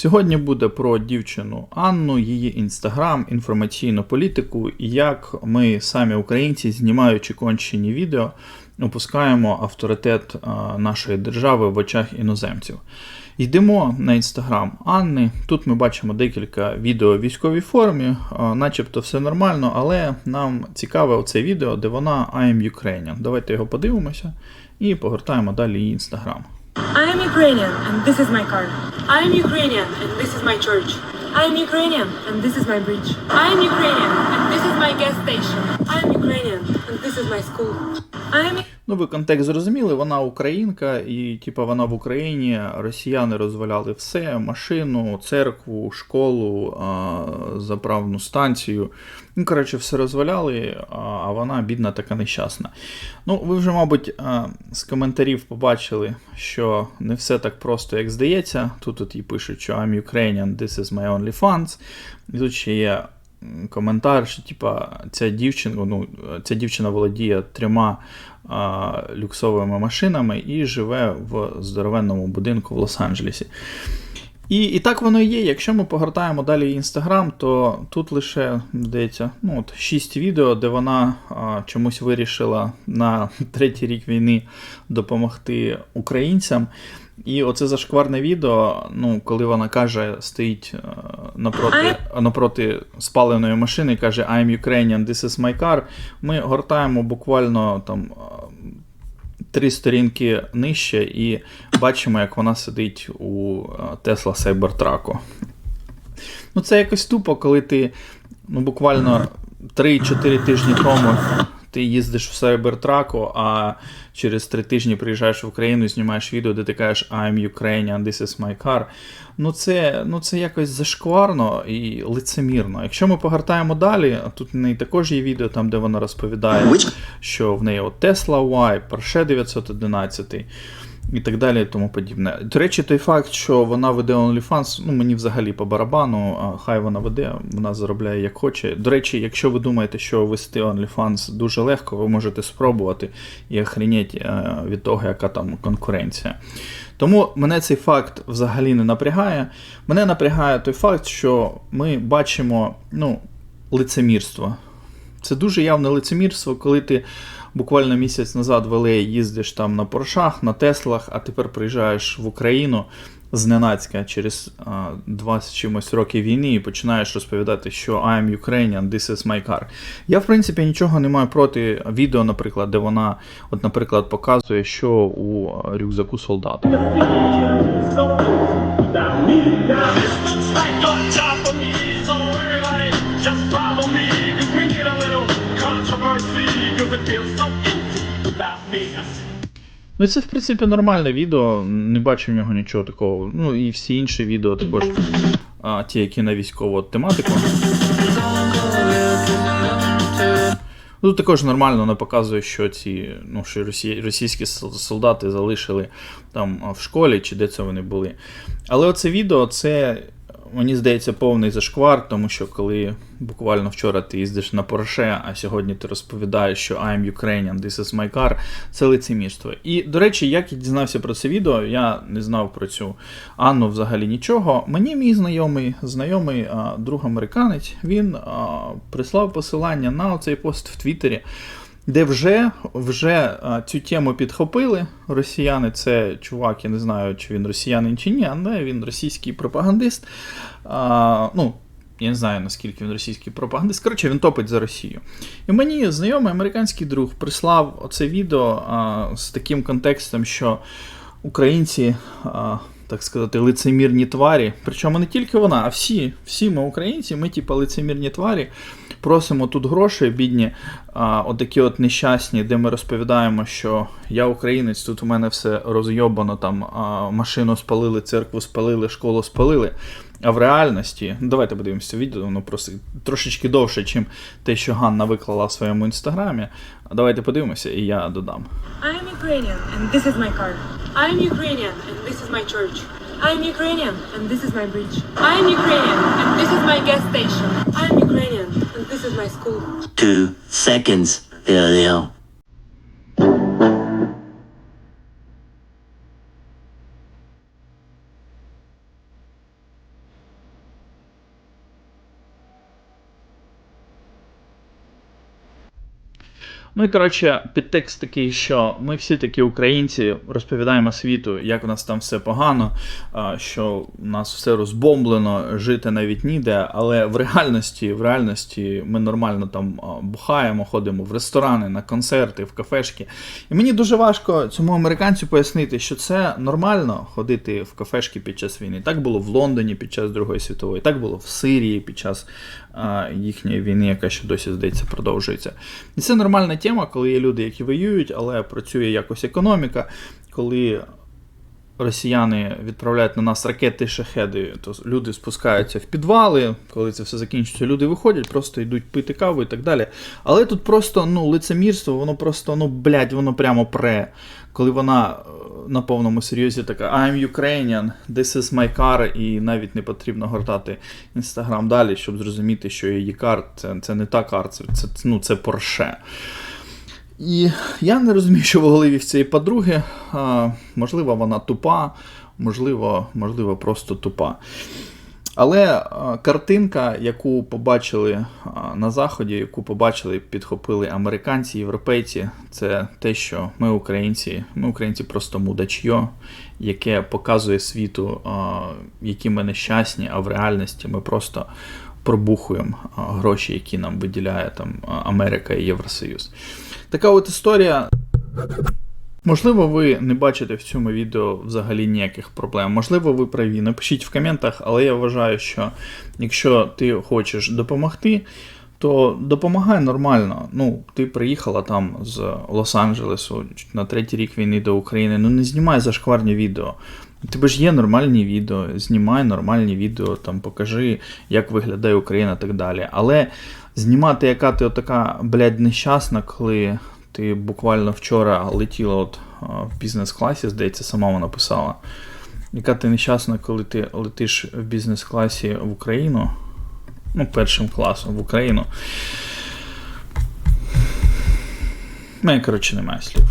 Сьогодні буде про дівчину Анну, її інстаграм, інформаційну політику і як ми самі українці, знімаючи кончені відео, опускаємо авторитет нашої держави в очах іноземців. Йдемо на інстаграм Анни. Тут ми бачимо декілька відео в військовій формі, начебто все нормально, але нам цікаве оце відео, де вона I am Ukrainian. Давайте його подивимося і погортаємо далі її інстаграм. I am Ukrainian and this is my car. I am Ukrainian and this is my church. I am Ukrainian and this is my bridge. I am Ukrainian and this is my gas station. I am Ukrainian and this is my school. I am Ну, ви контекст зрозуміли, вона українка, і типа вона в Україні, росіяни розваляли все: машину, церкву, школу, заправну станцію. Ну, коротше, все розваляли, а- вона бідна така нещасна. Ну, ви вже, мабуть, з коментарів побачили, що не все так просто, як здається. Тут от і пишуть, що I'm Ukrainian, this is my only funds. І тут ще є коментар, що типа ця дівчина, ну, ця дівчина володіє трьома а, люксовими машинами і живе в здоровенному будинку в Лос-Анджелесі. І, і так воно і є. Якщо ми погортаємо далі інстаграм, то тут лише, здається, ну, от 6 відео, де вона а, чомусь вирішила на третій рік війни допомогти українцям. І оце зашкварне відео, ну, коли вона каже, стоїть е, напроти, напроти спаленої машини і каже I'm Ukrainian, this is my car. Ми гортаємо буквально там е, три сторінки нижче і бачимо, як вона сидить у Тесла Tesla Cybertruck. Ну, це якось тупо, коли ти ну, буквально 3-4 тижні тому ти їздиш в Cybertruck, а через три тижні приїжджаєш в Україну і знімаєш відео, де ти кажеш I'm Ukrainian, this is my car. Ну це, ну, це якось зашкварно і лицемірно. Якщо ми погортаємо далі, тут в неї також є відео, там, де вона розповідає, що в неї от Tesla Y, Porsche 911 і так далі, і тому подібне. До речі, той факт, що вона веде OnlyFans, ну мені взагалі по барабану, хай вона веде, вона заробляє як хоче. До речі, якщо ви думаєте, що вести OnlyFans дуже легко, ви можете спробувати і охренеть е, від того, яка там конкуренція. Тому мене цей факт взагалі не напрягає. Мене напрягає той факт, що ми бачимо ну, лицемірство. Це дуже явне лицемірство, коли ти буквально місяць назад в LA їздиш там на Поршах, на Теслах, а тепер приїжджаєш в Україну зненацька через а, 20 чимось років війни і починаєш розповідати, що I am Ukrainian, this is my car. Я, в принципі, нічого не маю проти відео, наприклад, де вона, от, наприклад, показує, що у рюкзаку солдата. Ну, це, в принципі, нормальне відео, не бачу в нього нічого такого. Ну і всі інші відео також, а, ті, які на військову тематику. Ну, також нормально вона показує, що ці ну, що росі... російські солдати залишили там в школі чи де це вони були. Але оце відео це, мені здається, повний зашквар, тому що коли буквально вчора ти їздиш на Порше, а сьогодні ти розповідаєш, що I am Ukrainian, this is my car, це лицемірство. І, до речі, як я дізнався про це відео, я не знав про цю Анну взагалі нічого. Мені мій знайомий, знайомий друг американець, він прислав посилання на цей пост в Твіттері, де вже, вже цю тему підхопили росіяни. Це чувак, я не знаю, чи він росіянин чи ні, але він російський пропагандист. А, ну, я не знаю, наскільки він російський пропагандист. Коротше, він топить за Росію. І мені знайомий американський друг прислав оце відео а, з таким контекстом, що українці, а, так сказати, лицемірні тварі. Причому не тільки вона, а всі, всі ми українці, ми, типу, лицемірні тварі. Просимо тут гроші, бідні, а, отакі от нещасні, де ми розповідаємо, що я українець, тут у мене все розйобано, там а, машину спалили, церкву спалили, школу спалили. А в реальності, ну, давайте подивимося відео, воно просто трошечки довше, ніж те, що Ганна виклала в своєму інстаграмі. Давайте подивимося, і я додам. I am Ukrainian and this is my car. I am Ukrainian and this is my church. I am Ukrainian and this is my bridge. I am Ukrainian and this is my gas station. I am Ukrainian this is my school. Two seconds video. Ну і коротше, підтекст такий, що ми всі такі українці розповідаємо світу, як в нас там все погано, що у нас все розбомблено, жити навіть ніде. Але в реальності, в реальності ми нормально там бухаємо, ходимо в ресторани, на концерти, в кафешки. І мені дуже важко цьому американцю пояснити, що це нормально ходити в кафешки під час війни. Так було в Лондоні під час Другої світової, так було в Сирії під час їхньої війни, яка ще досі здається продовжується. І це нормальна тема, коли є люди, які воюють, але працює якось економіка, коли. Росіяни відправляють на нас ракети шахеди, то люди спускаються в підвали, коли це все закінчиться, люди виходять, просто йдуть пити каву і так далі. Але тут просто ну, лицемірство, воно просто, ну, блядь, воно прямо пре. Коли вона е, на повному серйозі така I'm Ukrainian, this is my car, і навіть не потрібно гортати інстаграм далі, щоб зрозуміти, що її кар це, це не та кар, це, це, ну, це Порше. І я не розумію, що в голові в цієї подруги. А, можливо, вона тупа, можливо, можливо, просто тупа. Але картинка, яку побачили на Заході, яку побачили, підхопили американці, європейці, це те, що ми, українці, ми, українці, просто мудачйо, яке показує світу, які ми нещасні, а в реальності ми просто пробухуємо гроші, які нам виділяє там Америка і Євросоюз. Така от історія. Можливо, ви не бачите в цьому відео взагалі ніяких проблем. Можливо, ви праві. Напишіть в коментах, але я вважаю, що якщо ти хочеш допомогти, то допомагай нормально. Ну, ти приїхала там з Лос-Анджелесу на третій рік війни до України. Ну не знімай зашкварні відео. Тебе ж є нормальні відео, знімай нормальні відео, там покажи, як виглядає Україна і так далі. Але знімати, яка ти отака, блядь, нещасна, коли ти буквально вчора летіла от в бізнес-класі, здається, сама вона писала. Яка ти нещасна, коли ти летиш в бізнес-класі в Україну, ну, першим класом в Україну. У мене, коротше, немає слів.